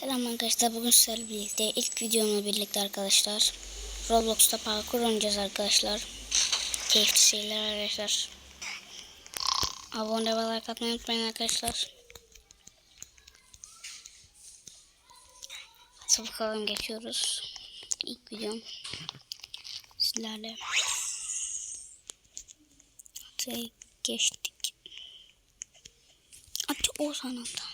Selam arkadaşlar bugün sizlerle birlikte ilk videomla birlikte arkadaşlar Roblox'ta parkur oynayacağız arkadaşlar. Keyifli şeyler arkadaşlar. Abone ve like atmayı unutmayın arkadaşlar. Hadi bakalım geçiyoruz. İlk videom Sizlerle. Hadi geçtik. Hadi o sanata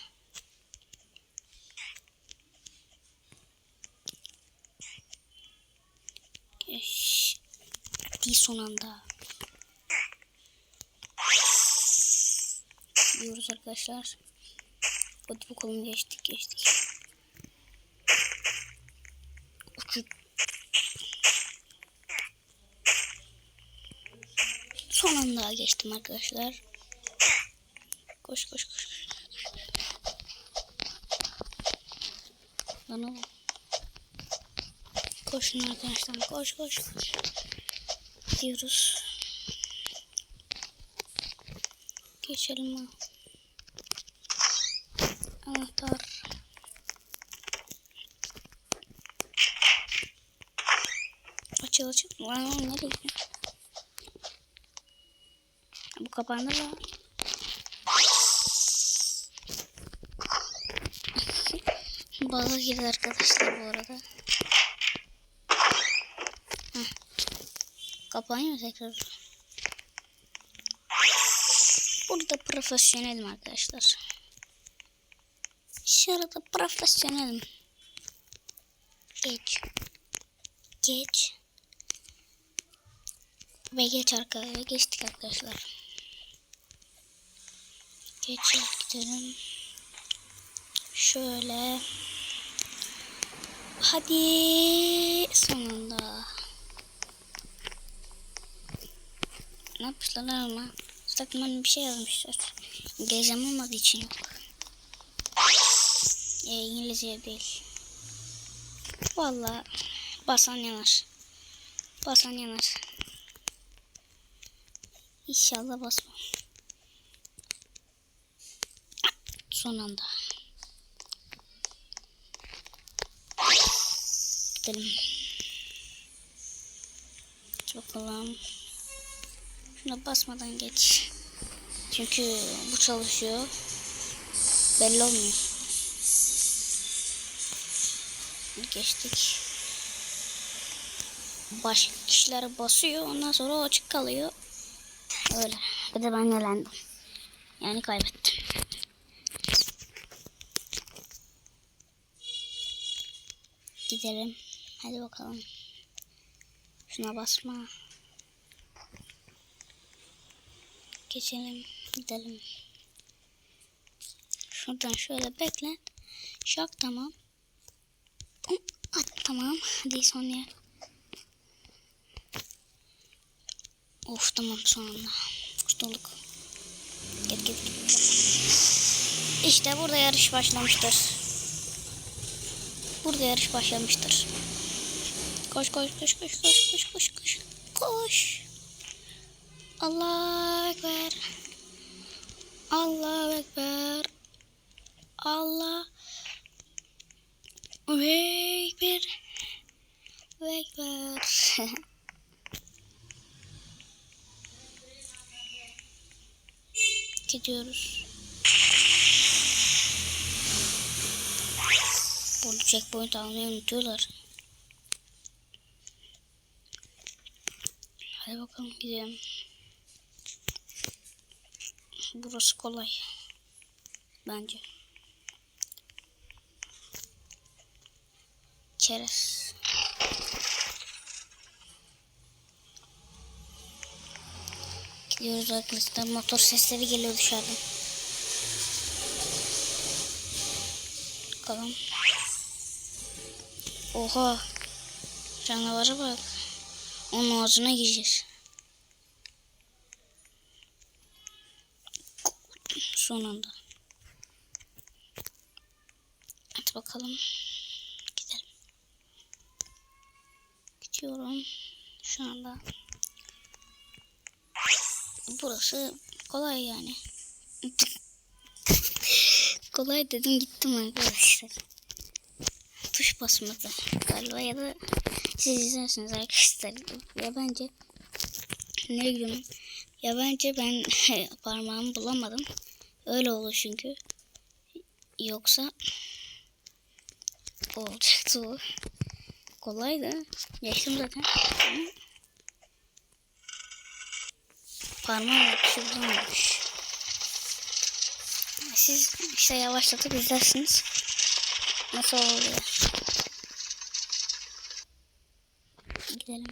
Eş, Hadi son anda. Diyoruz arkadaşlar. Hadi bakalım geçtik geçtik. Uçu. Son anda geçtim arkadaşlar. Koş koş koş. Lan oğlum. Koşun arkadaşlar koş koş koş. Gidiyoruz. Geçelim ha. Anahtar. Açıl açıl. Lan oğlum nereye? Bu kapandı lan. Balık girdi arkadaşlar bu arada. Kapanıyor tekrar. Burada profesyonelim arkadaşlar. Dışarıda profesyonelim. Geç. Geç. Ve geç arkadaşlar. Geçtik arkadaşlar. Geç gidelim. Şöyle. Hadi sonunda. Ne yapmışlar ama? Takımdan bir şey yazmışlar. İngilizcem olmadığı için yok. E, İngilizce değil. Valla basan yanar. Basan yanar. İnşallah basmam. Son anda. Gidelim. Bakalım. Şuna basmadan geç. Çünkü bu çalışıyor. Belli olmuyor. Geçtik. Başka kişiler basıyor. Ondan sonra açık kalıyor. Öyle. Bir de ben elendim. Yani kaybettim. Gidelim. Hadi bakalım. Şuna basma. Geçelim. Gidelim. Şuradan şöyle beklet. Şak tamam. At tamam. Hadi son yer. Of tamam sonunda. Kurtulduk. Git git git. İşte burada yarış başlamıştır. Burada yarış başlamıştır. Koş koş koş koş koş koş koş koş. Koş. Allah Ekber. Allah Ekber. Allah Ekber. Ekber. Gidiyoruz. Burada checkpoint almayı unutuyorlar. Hadi bakalım gidelim. Burası kolay. Bence. Çerez. Gidiyoruz arkadaşlar. Motor sesleri geliyor dışarıdan. Bakalım. Oha. Canavara bak. Onun ağzına gireceğiz. Son anda. Hadi bakalım. Gidelim. Gidiyorum. Şu anda. Burası kolay yani. kolay dedim gittim arkadaşlar. tuş basmadı galiba ya da siz izlersiniz arkadaşlar. Ya bence ne bileyim ya bence ben parmağımı bulamadım. Öyle olur çünkü. Yoksa olacaktı o. Kolaydı. Geçtim zaten. Parmağım yapışı bulamamış. Siz işte yavaşlatıp izlersiniz. Nasıl oluyor? Gidelim.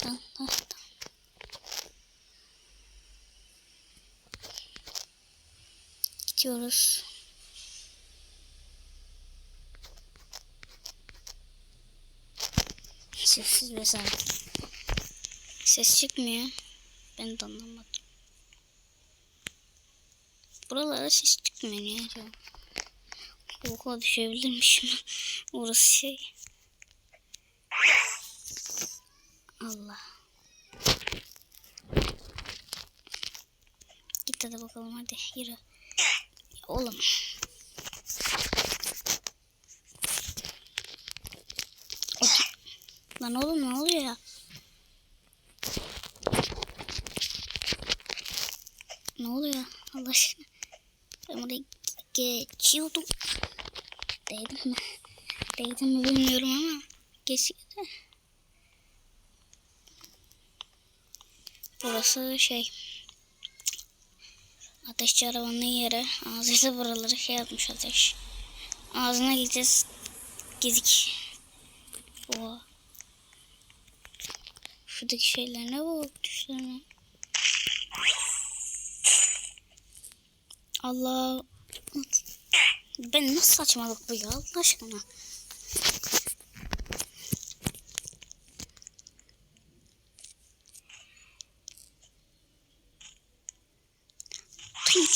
Tamam, tamam, tamam. Gidiyoruz. Sessiz ve sakin. Ses çıkmıyor. Ben de anlamadım. Buralara ses çıkmıyor niye acaba? Oha düşebilirmişim. Orası şey. Allah. Git hadi bakalım hadi yürü. Oğlum. Lan oğlum ne oluyor ya? Ne oluyor Allah aşkına? Ben buraya geçiyordum. Değdim mi? Değdim mi bilmiyorum ama geçiyordu. Burası şey ateşçi arabanın yeri. Ağzıyla buraları şey yapmış ateş. Ağzına gideceğiz. Gidik. Oha. Şuradaki şeyler ne bu? Düşlerine. Allah. Ben nasıl saçmalık bu ya Allah aşkına.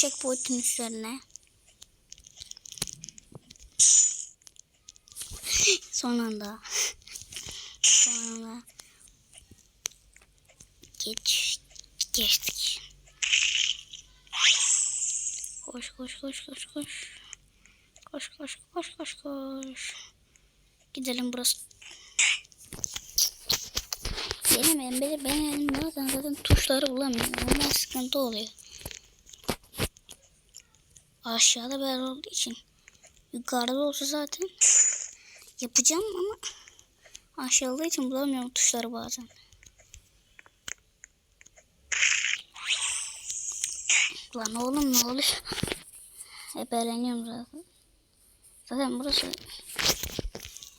Checkpoint'in üzerine. Son anda. Son anda. Geç. Geçtik. Koş koş koş koş koş. Koş koş koş koş koş. Gidelim burası. Benim benim elimde zaten, zaten tuşları bulamıyorum. Ondan sıkıntı oluyor. Aşağıda ber olduğu için. Yukarıda olsa zaten yapacağım ama aşağıda için bulamıyorum tuşları bazen. Lan oğlum ne oluyor? Hep eğleniyorum zaten. Zaten burası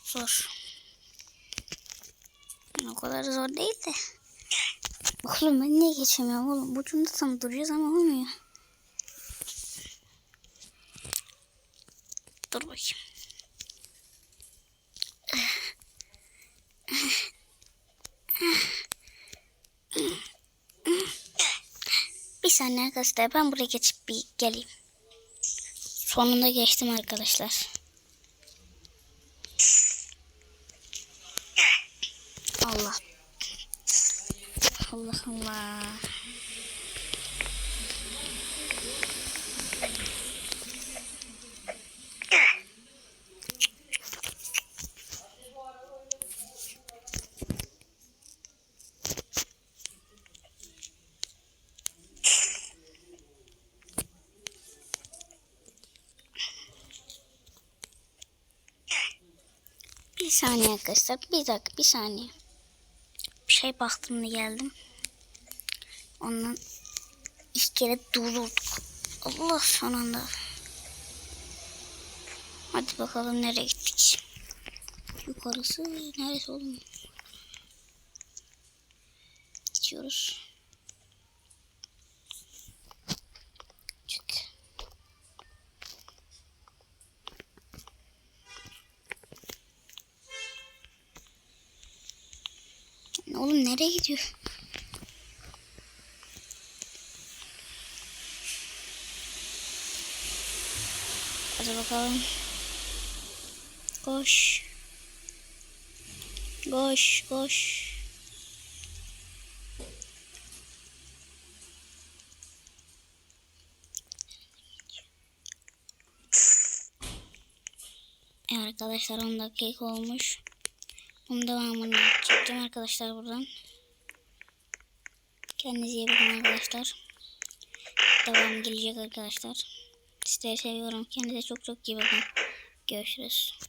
zor. Yani o kadar zor değil de. Oğlum ben niye geçemiyorum oğlum? Bu cümle tam duracağız ama olmuyor. Dur bakayım. Bir saniye arkadaşlar ben buraya geçip bir geleyim. Sonunda geçtim arkadaşlar. Allah. Allah Allah. Bir saniye arkadaşlar. Bir dakika bir saniye. Bir şey baktım da geldim. Ondan ilk kere durdurduk. Allah son anda. Hadi bakalım nereye gittik. Yukarısı neresi oğlum? Gidiyoruz. Oğlum nereye gidiyor? Hadi bakalım. Koş. Koş, koş. Arkadaşlar 10 dakika olmuş. Bunun devamını çekeceğim arkadaşlar buradan. Kendinize iyi bakın arkadaşlar. Devam gelecek arkadaşlar. Sizleri seviyorum. Kendinize çok çok iyi bakın. Görüşürüz.